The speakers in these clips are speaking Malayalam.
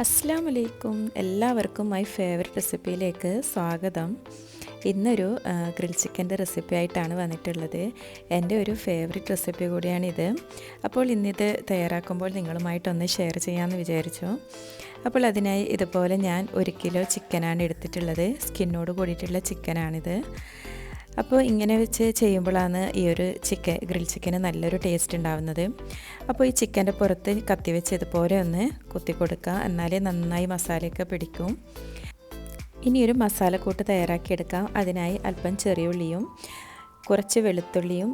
അസ്സാം വലൈക്കും എല്ലാവർക്കും മൈ ഫേവററ്റ് റെസിപ്പിയിലേക്ക് സ്വാഗതം. ഇന്നൊരു ഗ്രിൽ ചിക്കന്റെ റെസിപ്പി ആയിട്ടാണ് വന്നിട്ടുള്ളത്. എന്റെ ഒരു ഫേവററ്റ് റെസിപ്പി കൂടിയാണിത്. അപ്പോൾ ഇന്നിത് തയ്യാറാക്കുമ്പോൾ നിങ്ങളുമായിട്ടൊന്ന് ഷെയർ ചെയ്യാമെന്ന് വിചാരിച്ചു. അപ്പോൾ അതിനായി ഇതുപോലെ ഞാൻ ഒരു കിലോ ചിക്കനാണ് എടുത്തിട്ടുള്ളത്. സ്കിന്നോട് കൂടിയിട്ടുള്ള ചിക്കനാണിത്. അപ്പോൾ ഇങ്ങനെ വെച്ച് ചെയ്യുമ്പോഴാണ് ഈ ഒരു ചിക്കൻ ഗ്രിൽ ചിക്കന് നല്ലൊരു ടേസ്റ്റ് ഉണ്ടാവുന്നത്. അപ്പോൾ ഈ ചിക്കന്റെ പുറത്ത് കത്തി വെച്ച് ഇതുപോലെ ഒന്ന് കുത്തി കൊടുക്കുക. എന്നാലേ നന്നായി മസാലയൊക്കെ പിടിക്കും. ഇനി ഒരു മസാലക്കൂട്ട് തയ്യാറാക്കിയെടുക്കാം അതിനായി അല്പം ചെറിയ ഉള്ളിയും കുറച്ച് വെളുത്തുള്ളിയും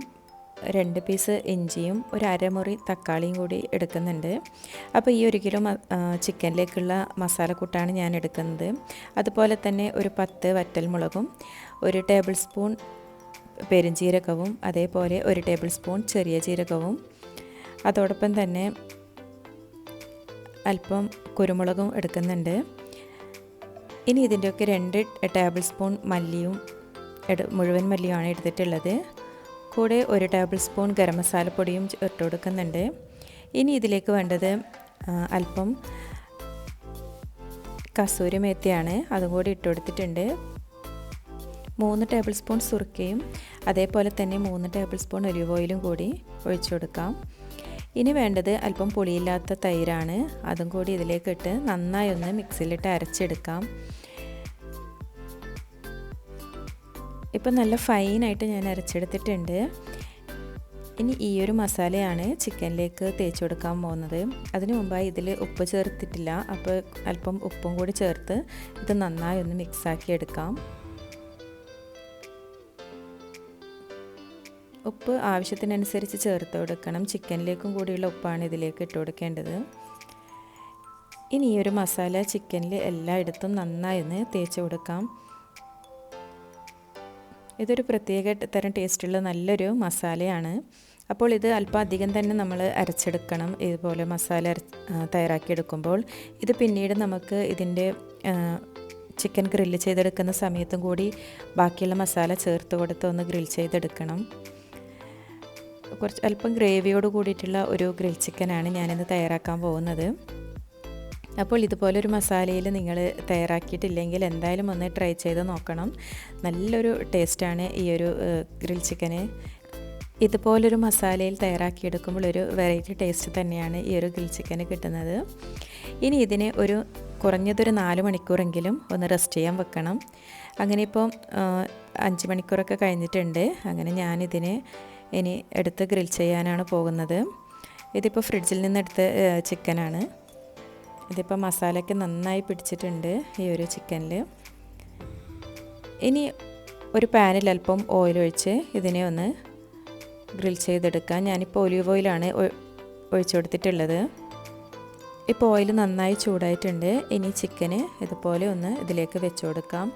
രണ്ട് പീസ് ഇഞ്ചിയും ഒരു അരമുറി തക്കാളിയും കൂടി എടുക്കുന്നുണ്ട്. അപ്പോൾ ഈ ഒരു കിലോ ചിക്കനിലേക്കുള്ള മസാലക്കൂട്ടാണ് ഞാൻ എടുക്കുന്നത്. അതുപോലെ തന്നെ ഒരു പത്ത് വറ്റൽമുളകും ഒരു ടേബിൾ സ്പൂൺ പെരുംജീരകവും അതേപോലെ ഒരു ടേബിൾ സ്പൂൺ ചെറിയ ജീരകവും. അതോടൊപ്പം തന്നെ അല്പം കുരുമുളകും എടുക്കുന്നുണ്ട്. ഇനി ഇതിന്റെയൊക്കെ രണ്ട് ടേബിൾ സ്പൂൺ മല്ലിയും മുഴുവൻ മല്ലിയുമാണ് എടുത്തിട്ടുള്ളത്. കൂടെ ഒരു ടേബിൾ സ്പൂൺ ഗരം മസാലപ്പൊടിയും ഇട്ട് കൊടുക്കുന്നുണ്ട്. ഇനി ഇതിലേക്ക് വേണ്ടത് അല്പം കസൂരി മേത്തിയാണ്. അതും കൂടി ഇട്ട് കൊടുത്തിട്ടുണ്ട്. മൂന്ന് ടേബിൾ സ്പൂൺ സുറുക്കയും അതേപോലെ തന്നെ മൂന്ന് ടേബിൾ സ്പൂൺ ഒലിവ് ഓയിലും കൂടി ഒഴിച്ചു കൊടുക്കാം. ഇനി വേണ്ടത് അല്പം പുളിയില്ലാത്ത തൈരാണ്. അതും കൂടി ഇതിലേക്ക് ഇട്ട് നന്നായി ഒന്ന് മിക്സിയിലിട്ട് അരച്ചെടുക്കാം. ഇപ്പം നല്ല ഫൈനായിട്ട് ഞാൻ അരച്ചെടുത്തിട്ടുണ്ട്. ഇനി ഈ ഒരു മസാലയാണ് ചിക്കനിലേക്ക് തേച്ച് കൊടുക്കാൻ പോകുന്നത്. അതിനു മുമ്പായി ഇതിൽ ഉപ്പ് ചേർത്തിട്ടില്ല. അപ്പോൾ അല്പം ഉപ്പും കൂടി ചേർത്ത് ഇത് നന്നായി ഒന്ന് മിക്സാക്കി എടുക്കാം. ഉപ്പ് ആവശ്യത്തിനനുസരിച്ച് ചേർത്ത് കൊടുക്കണം. ചിക്കനിലേക്കും കൂടിയുള്ള ഉപ്പാണ് ഇതിലേക്ക് ഇട്ട് കൊടുക്കേണ്ടത്. ഇനി ഈ ഒരു മസാല ചിക്കനിൽ എല്ലായിടത്തും നന്നായി ഒന്ന് തേച്ച് കൊടുക്കാം. ഇതൊരു പ്രത്യേക തരം ടേസ്റ്റുള്ള നല്ലൊരു മസാലയാണ്. അപ്പോൾ ഇത് അല്പം അധികം തന്നെ നമ്മൾ അരച്ചെടുക്കണം. ഇതുപോലെ മസാല തയ്യാറാക്കിയെടുക്കുമ്പോൾ. ഇത് പിന്നീട് നമുക്ക് ഇതിന്റെ ചിക്കൻ ഗ്രില്ല് ചെയ്തെടുക്കുന്ന സമയത്തും കൂടി ബാക്കിയുള്ള മസാല ചേർത്ത് കൊടുത്ത് ഒന്ന് ഗ്രിൽ ചെയ്തെടുക്കണം. കുറച്ച് അല്പം ഗ്രേവിയോട് കൂടിയിട്ടുള്ള ഒരു ഗ്രിൽ ചിക്കനാണ് ഞാനിന്ന് തയ്യാറാക്കാൻ പോകുന്നത്. അപ്പോൾ ഇതുപോലെ ഒരു മസാലയിൽ നിങ്ങൾ തയ്യാറാക്കിയിട്ടില്ലെങ്കിൽ എന്തായാലും ഒന്ന് ട്രൈ ചെയ്ത് നോക്കണം. നല്ലൊരു ടേസ്റ്റാണ് ഈ ഒരു ഗ്രിൽ ചിക്കന്. ഇതുപോലൊരു മസാലയിൽ തയ്യാറാക്കിയെടുക്കുമ്പോൾ ഒരു വെറൈറ്റി ടേസ്റ്റ് തന്നെയാണ് ഈ ഒരു ഗ്രിൽ ചിക്കന് കിട്ടുന്നത്. ഇനി ഇതിനെ ഒരു കുറഞ്ഞതൊരു നാല് മണിക്കൂറെങ്കിലും ഒന്ന് റെസ്റ്റ് ചെയ്യാൻ വെക്കണം. അങ്ങനെ ഇപ്പോൾ അഞ്ച് മണിക്കൂറൊക്കെ കഴിഞ്ഞിട്ടുണ്ട്. അങ്ങനെ ഞാനിതിനെ ഇനി എടുത്ത് ഗ്രിൽ ചെയ്യാനാണ് പോകുന്നത്. ഇതിപ്പോൾ ഫ്രിഡ്ജിൽ നിന്ന് എടുത്ത ചിക്കനാണ് ഇതിപ്പോൾ മസാലയ്ക്ക് നന്നായി പിടിച്ചിട്ടുണ്ട് ഈ ഒരു ചിക്കനിൽ ഇനി ഒരു പാനിൽ അല്പം ഓയിൽ ഒഴിച്ച് ഇതിനെ ഒന്ന് ഗ്രിൽ ചെയ്തെടുക്കാം. ഞാനിപ്പോൾ ഒലിവ് ഓയിലാണ് ഒഴിച്ചു കൊടുത്തിട്ടുള്ളത്. ഇപ്പോൾ ഓയിൽ നന്നായി ചൂടായിട്ടുണ്ട്. ഇനി ചിക്കന് ഇതുപോലെ ഒന്ന് ഇതിലേക്ക് വെച്ച് കൊടുക്കാം.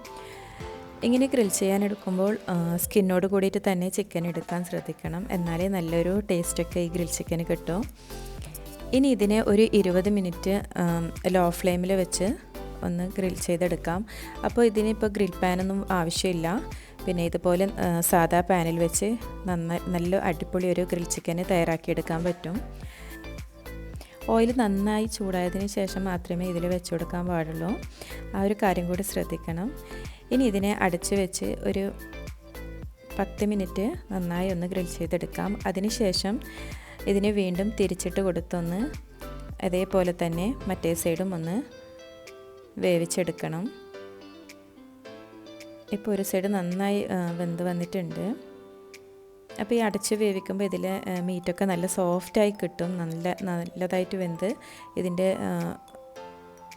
ഇങ്ങനെ ഗ്രിൽ ചെയ്യാൻ എടുക്കുമ്പോൾ സ്കിന്നോട് കൂടിയിട്ട് തന്നെ ചിക്കൻ എടുക്കാൻ ശ്രദ്ധിക്കണം. എന്നാലേ നല്ലൊരു ടേസ്റ്റൊക്കെ ഈ ഗ്രിൽ ചിക്കന് കിട്ടും. ഇനി ഇതിനെ ഒരു ഇരുപത് മിനിറ്റ് ലോ ഫ്ലെയിമിൽ വെച്ച് ഒന്ന് ഗ്രിൽ ചെയ്തെടുക്കാം. അപ്പോൾ ഇതിനിപ്പോൾ ഗ്രിൽ പാനൊന്നും ആവശ്യമില്ല. പിന്നെ ഇതുപോലെ സാധാ പാനിൽ വെച്ച് നന്നായി നല്ല അടിപൊളി ഒരു ഗ്രിൽ ചിക്കന് തയ്യാറാക്കിയെടുക്കാൻ പറ്റും. ഓയിൽ നന്നായി ചൂടായതിന് ശേഷം മാത്രമേ ഇതിൽ വെച്ചു കൊടുക്കാൻ പാടുള്ളൂ. ആ ഒരു കാര്യം കൂടി ശ്രദ്ധിക്കണം. ഇനി ഇതിനെ അടച്ച് വെച്ച് ഒരു പത്ത് മിനിറ്റ് നന്നായി ഒന്ന് ഗ്രിൽ ചെയ്തെടുക്കാം. അതിനുശേഷം ഇതിനെ വീണ്ടും തിരിച്ചിട്ട് കൊടുത്തൊന്ന് അതേപോലെ തന്നെ മറ്റേ സൈഡും ഒന്ന് വേവിച്ചെടുക്കണം. ഇപ്പോൾ ഒരു സൈഡ് നന്നായി വെന്ത് വന്നിട്ടുണ്ട്. അപ്പോൾ ഈ അടച്ച് വേവിക്കുമ്പോൾ ഇതിൽ മീറ്റൊക്കെ നല്ല സോഫ്റ്റായി കിട്ടും. നല്ല നല്ലതായിട്ട് വെന്ത് ഇതിന്റെ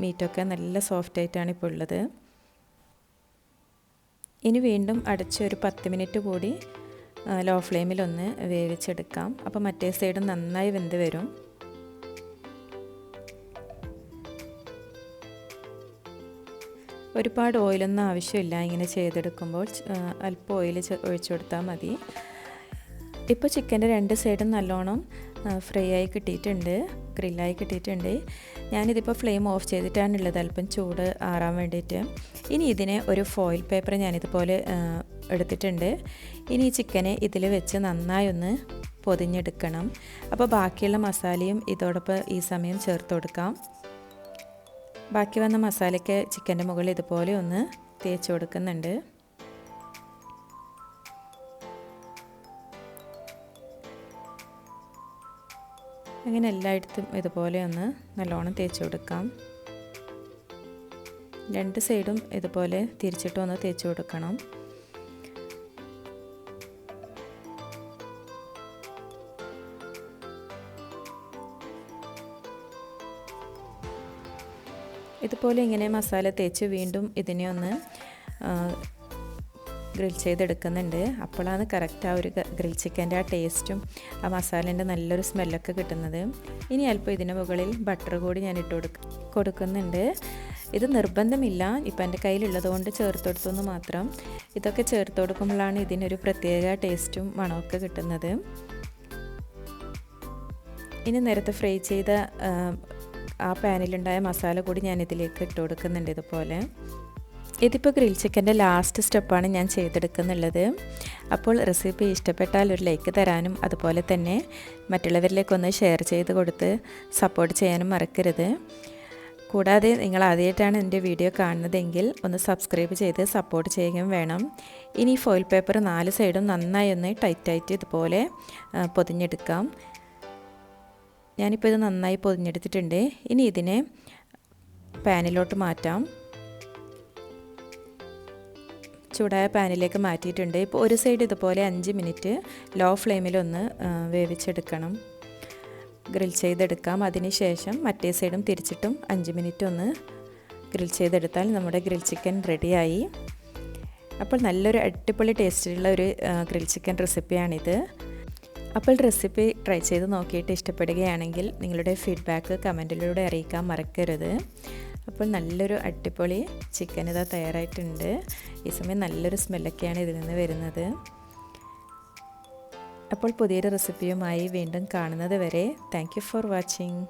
മീറ്റൊക്കെ നല്ല സോഫ്റ്റായിട്ടാണ് ഇപ്പോൾ ഉള്ളത്. ഇനി വീണ്ടും അടച്ച് ഒരു പത്ത് മിനിറ്റ് കൂടി ലോ ഫ്ലെയിമിലൊന്ന് വേവിച്ചെടുക്കാം. അപ്പോൾ മറ്റേ സൈഡ് നന്നായി വെന്ത് വരും. ഒരുപാട് ഓയിലൊന്നും ആവശ്യമില്ല ഇങ്ങനെ ചെയ്തെടുക്കുമ്പോൾ അല്പം ഓയിൽ ഒഴിച്ചു കൊടുത്താൽ മതി. ഇപ്പോൾ ചിക്കന്റെ രണ്ട് സൈഡും നല്ലോണം ഫ്രൈ ആയി കിട്ടിയിട്ടുണ്ട് ഗ്രില്ലായി കിട്ടിയിട്ടുണ്ട്. ഞാനിതിപ്പോൾ ഫ്ലെയിം ഓഫ് ചെയ്തിട്ടാണുള്ളത് അല്പം ചൂട് ആറാൻ വേണ്ടിയിട്ട്. ഇനി ഇതിനെ ഒരു ഫോയിൽ പേപ്പർ ഞാനിതുപോലെ എടുത്തിട്ടുണ്ട്. ഇനി ഈ ചിക്കനെ ഇതിൽ വെച്ച് നന്നായി ഒന്ന് പൊതിഞ്ഞെടുക്കണം. അപ്പോൾ ബാക്കിയുള്ള മസാലയും ഇതോടൊപ്പം ഈ സമയം ചേർത്ത് കൊടുക്കാം. ബാക്കി വന്ന മസാലയ്ക്ക് ചിക്കന്റെ മുകളിൽ ഇതുപോലെ ഒന്ന് തേച്ച് കൊടുക്കുന്നുണ്ട്. അങ്ങനെ എല്ലായിടത്തും ഇതുപോലെ ഒന്ന് നല്ലോണം തേച്ച് കൊടുക്കാം. രണ്ട് സൈഡും ഇതുപോലെ തിരിച്ചിട്ട് ഒന്ന് തേച്ച് കൊടുക്കണം. ഇതുപോലെ ഇങ്ങനെ മസാല തേച്ച് വീണ്ടും ഇതിനെ ഒന്ന് ഗ്രിൽ ചെയ്തെടുക്കുന്നുണ്ട്. അപ്പോഴാണ് കറക്റ്റ് ആ ഒരു ഗ്രിൽ ചിക്കന്റെ ആ ടേസ്റ്റും ആ മസാലേന്റെ നല്ലൊരു സ്മെല്ലൊക്കെ കിട്ടുന്നത്. ഇനി അല്പം ഇതിന് മുകളിൽ ബട്ടർ കൂടി ഞാൻ ഇട്ട് കൊടുക്ക കൊടുക്കുന്നുണ്ട്. ഇത് നിർബന്ധമില്ല. ഇപ്പം എന്റെ കയ്യിലുള്ളത് കൊണ്ട് ചേർത്ത് കൊടുത്തെന്ന് മാത്രം. ഇതൊക്കെ ചേർത്ത് കൊടുക്കുമ്പോഴാണ് ഇതിനൊരു പ്രത്യേക ടേസ്റ്റും മണമൊക്കെ കിട്ടുന്നത്. ഇനി നേരത്തെ ഫ്രൈ ചെയ്ത ആ പാനിലുണ്ടായ മസാല കൂടി ഞാൻ ഇതിലേക്ക് ഇട്ട് കൊടുക്കുന്നുണ്ട് ഇതുപോലെ. ഇതിപ്പോൾ ഗ്രിൽ ചിക്കന്റെ ലാസ്റ്റ് സ്റ്റെപ്പാണ് ഞാൻ ചെയ്തെടുക്കുന്നുള്ളത്. അപ്പോൾ റെസിപ്പി ഇഷ്ടപ്പെട്ടാൽ ഒരു ലൈക്ക് തരാനും അതുപോലെ തന്നെ മറ്റുള്ളവരിലേക്കൊന്ന് ഷെയർ ചെയ്ത് കൊടുത്ത് സപ്പോർട്ട് ചെയ്യാനും മറക്കരുത്. കൂടാതെ നിങ്ങൾ ആദ്യമായിട്ടാണ് എന്റെ വീഡിയോ കാണുന്നതെങ്കിൽ ഒന്ന് സബ്സ്ക്രൈബ് ചെയ്ത് സപ്പോർട്ട് ചെയ്യുകയും വേണം. ഇനി ഫോയിൽ പേപ്പർ നാല് സൈഡും നന്നായി ഒന്ന് ടൈറ്റായിട്ട് ഇതുപോലെ പൊതിഞ്ഞെടുക്കാം. ഞാനിപ്പോൾ ഇത് നന്നായി പൊതിഞ്ഞെടുത്തിട്ടുണ്ട്. ഇനി ഇതിനെ പാനിലോട്ട് മാറ്റാം. ചൂടായ പാനിലേക്ക് മാറ്റിയിട്ടുണ്ട്. ഇപ്പോൾ ഒരു സൈഡ് ഇതുപോലെ അഞ്ച് മിനിറ്റ് ലോ ഫ്ലെയിമിലൊന്ന് വേവിച്ചെടുക്കണം. ഗ്രിൽ ചെയ്തെടുക്കാം. അതിനുശേഷം മറ്റേ സൈഡും തിരിച്ചിട്ടും അഞ്ച് മിനിറ്റ് ഒന്ന് ഗ്രിൽ ചെയ്തെടുത്താൽ നമ്മുടെ ഗ്രിൽ ചിക്കൻ റെഡിയായി അപ്പോൾ നല്ലൊരു അടിപൊളി ടേസ്റ്റിലുള്ള ഒരു ഗ്രിൽ ചിക്കൻ റെസിപ്പിയാണിത് അപ്പോൾ റെസിപ്പി ട്രൈ ചെയ്ത് നോക്കിയിട്ട് ഇഷ്ടപ്പെടുകയാണെങ്കിൽ നിങ്ങളുടെ ഫീഡ്ബാക്ക് കമന്റിലൂടെ അറിയിക്കാൻ മറക്കരുത്. അപ്പോൾ നല്ലൊരു അടിപൊളി ചിക്കൻ ഇതാ തയ്യാറായിട്ടുണ്ട്. ഈ സമയം നല്ലൊരു സ്മെല്ലൊക്കെയാണ് ഇതിൽ നിന്ന് വരുന്നത്. അപ്പോൾ പുതിയൊരു റെസിപ്പിയുമായി വീണ്ടും കാണുന്നത് വരെ താങ്ക് ഫോർ വാച്ചിങ്